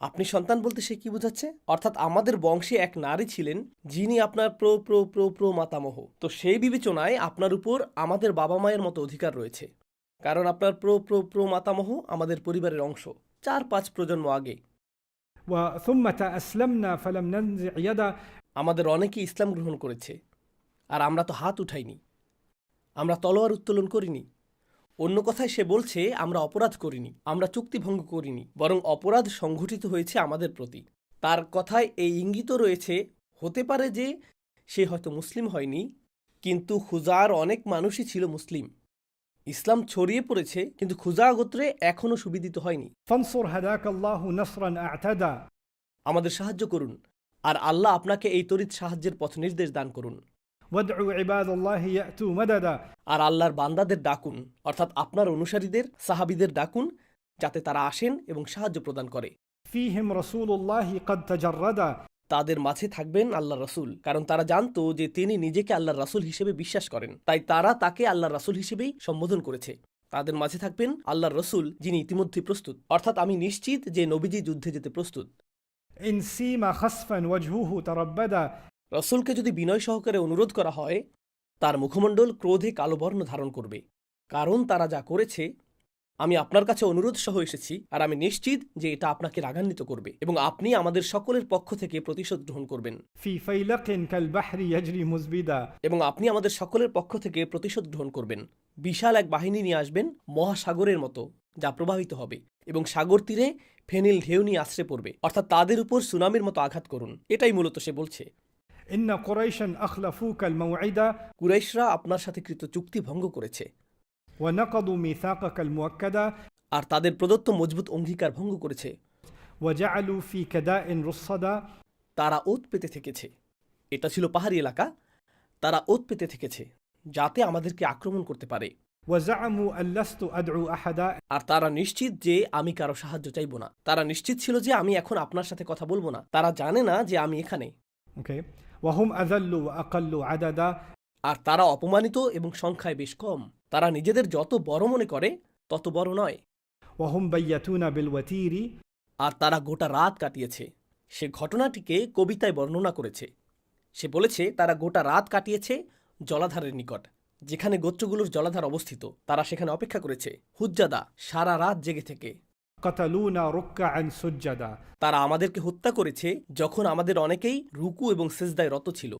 আপনি সন্তান বলতে সে কি বোঝাচ্ছে? অর্থাৎ আমাদের বংশে এক নারী ছিলেন যিনি আপনার প্র প্র প্র প্র মাতামহ। তো সেই বিবেচনায় আপনার উপর আমাদের বাবা মায়ের মতো অধিকার রয়েছে। কারণ আপনার প্র প্র প্র মাতামহ আমাদের পরিবারের অংশ। চার পাঁচ প্রজন্ম আগে। আমাদের অনেকেই ইসলাম গ্রহণ করেছে। আর আমরা তো হাত উঠাইনি। আমরা তলোয়ার উত্তোলন করিনি। অন্য কথায় সে বলছে আমরা অপরাধ করিনি আমরা চুক্তিভঙ্গ করিনি বরং অপরাধ সংঘটিত হয়েছে আমাদের প্রতি। তার কথায় এই ইঙ্গিত রয়েছে হতে পারে যে সে হয়তো মুসলিম হয়নি কিন্তু খুজার অনেক মানুষই ছিল মুসলিম। ইসলাম ছড়িয়ে পড়েছে কিন্তু খুজা গোত্রে এখনও সুবিদিত হয়নি। আমাদের সাহায্য করুন আর আল্লাহ আপনাকে এই তরিত সাহায্যের পথ নির্দেশ দান করুন। ওয়াদউ ইয়াতু মাদাদা আর আল্লাহর বান্দাদের ডাকুন অর্থাৎ আপনার অনুসারীদের সাহাবীদের ডাকুন যাতে তারা আসেন এবং সাহায্য প্রদান করে। ফিহিম রাসূলুল্লাহি কদ তাজাররাদা। তাদের মাঝে থাকবেন আল্লাহ রসুল কারণ তারা জানতো যে তিনি নিজেকে আল্লাহ রাসুল হিসেবে বিশ্বাস করেন। তাই তারা তাকে আল্লাহ রাসুল হিসেবেই সম্বোধন করেছে। তাদের মাঝে থাকবেন আল্লাহ রসুল যিনি ইতিমধ্যে প্রস্তুত। অর্থাৎ আমি নিশ্চিত যে নবীজি যুদ্ধে যেতে প্রস্তুত। রসুলকে যদি বিনয় সহকারে অনুরোধ করা হয় তার মুখমণ্ডল ক্রোধে কালোবর্ণ ধারণ করবে। কারণ তারা যা করেছে আমি আপনার কাছে অনুরোধ সহ এসেছি আর আমি নিশ্চিত যে এটা আপনাকে রাগান্বিত করবে এবং আপনি আমাদের সকলের পক্ষ থেকে প্রতিশোধ গ্রহণ করবেন। এবং আপনি আমাদের সকলের পক্ষ থেকে প্রতিশোধ গ্রহণ করবেন। বিশাল এক বাহিনী নিয়ে আসবেন মহাসাগরের মতো যা প্রবাহিত হবে এবং সাগর তীরে ফেনিল ঢেউ নিয়ে আশ্রে পড়বে। অর্থাৎ তাদের উপর সুনামির মতো আঘাত করুন। এটাই মূলত সে বলছে। কুরাইশরা আপনার সাথে কৃত চুক্তি ভঙ্গ করেছে। ওয়া আর তাদের প্রদত্ত মজবুত অঙ্গীকার ভঙ্গ করেছে। তারা ওত পেতে থেকেছে। এটা ছিল পাহাড়ি এলাকা। তারা ওত পেতে থেকেছে যাতে আমাদেরকে আক্রমণ করতে পারে। আর তারা নিশ্চিত যে আমি কারও সাহায্য চাইব না। তারা নিশ্চিত ছিল যে আমি এখন আপনার সাথে কথা বলব না। তারা জানে না যে আমি এখানে। ওয়াহুম আজাল্লু আকাল্লু আদাদা। আর তারা অপমানিত এবং সংখ্যায় বেশ কম। তারা নিজেদের যত বড় মনে করে তত বড় নয়। ওয়াহুম বাইয়াতুনা বিল ওয়াতিরি। আর তারা গোটা রাত কাটিয়েছে। সে ঘটনাটিকে কবিতায় বর্ণনা করেছে। সে বলেছে তারা গোটা রাত কাটিয়েছে জলাধারের নিকট যেখানে গোত্রগুলোর জলাধার অবস্থিত। তারা সেখানে অপেক্ষা করেছে। হুজ্জাদা সারা রাত জেগে থেকে। অ্যান্ড তারা আমাদেরকে হত্যা করেছে যখন আমাদের অনেকেই রুকু এবং সেজদায় রত ছিল।